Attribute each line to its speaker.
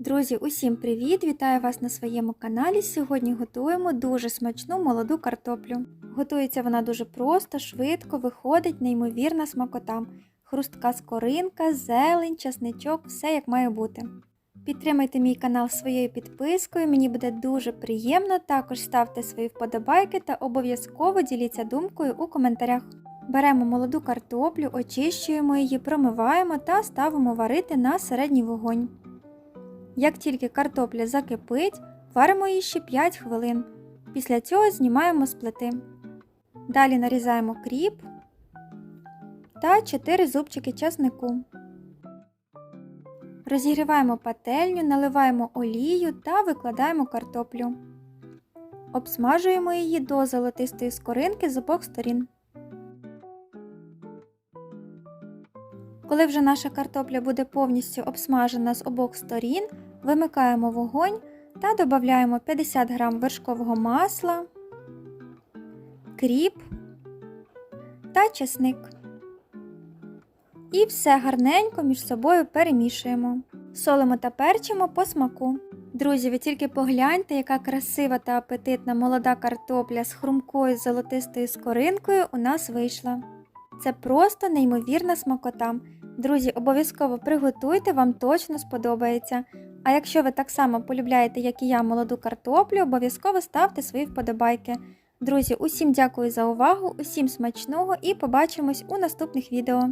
Speaker 1: Друзі, усім привіт! Вітаю вас на своєму каналі. Сьогодні готуємо дуже смачну молоду картоплю. Готується вона дуже просто, швидко, виходить неймовірна смакота. Хрустка скоринка, зелень, часничок, все як має бути. Підтримайте мій канал своєю підпискою, мені буде дуже приємно. Також ставте свої вподобайки та обов'язково діліться думкою у коментарях. Беремо молоду картоплю, очищуємо її, промиваємо та ставимо варити на середній вогонь. Як тільки картопля закипить, варимо її ще 5 хвилин. Після цього знімаємо з плити. Далі нарізаємо кріп та 4 зубчики часнику. Розігріваємо пательню, наливаємо олію та викладаємо картоплю. Обсмажуємо її до золотистої скоринки з обох сторін. Коли вже наша картопля буде повністю обсмажена з обох сторін, вимикаємо вогонь та додаємо 50 г вершкового масла, кріп та чесник. І все гарненько між собою перемішуємо. Солимо та перчимо по смаку. Друзі, ви тільки погляньте, яка красива та апетитна молода картопля з хрумкою золотистою скоринкою у нас вийшла. Це просто неймовірна смакота. Друзі, обов'язково приготуйте, вам точно сподобається. А якщо ви так само полюбляєте, як і я, молоду картоплю, обов'язково ставте свої вподобайки. Друзі, усім дякую за увагу, усім смачного і побачимось у наступних відео.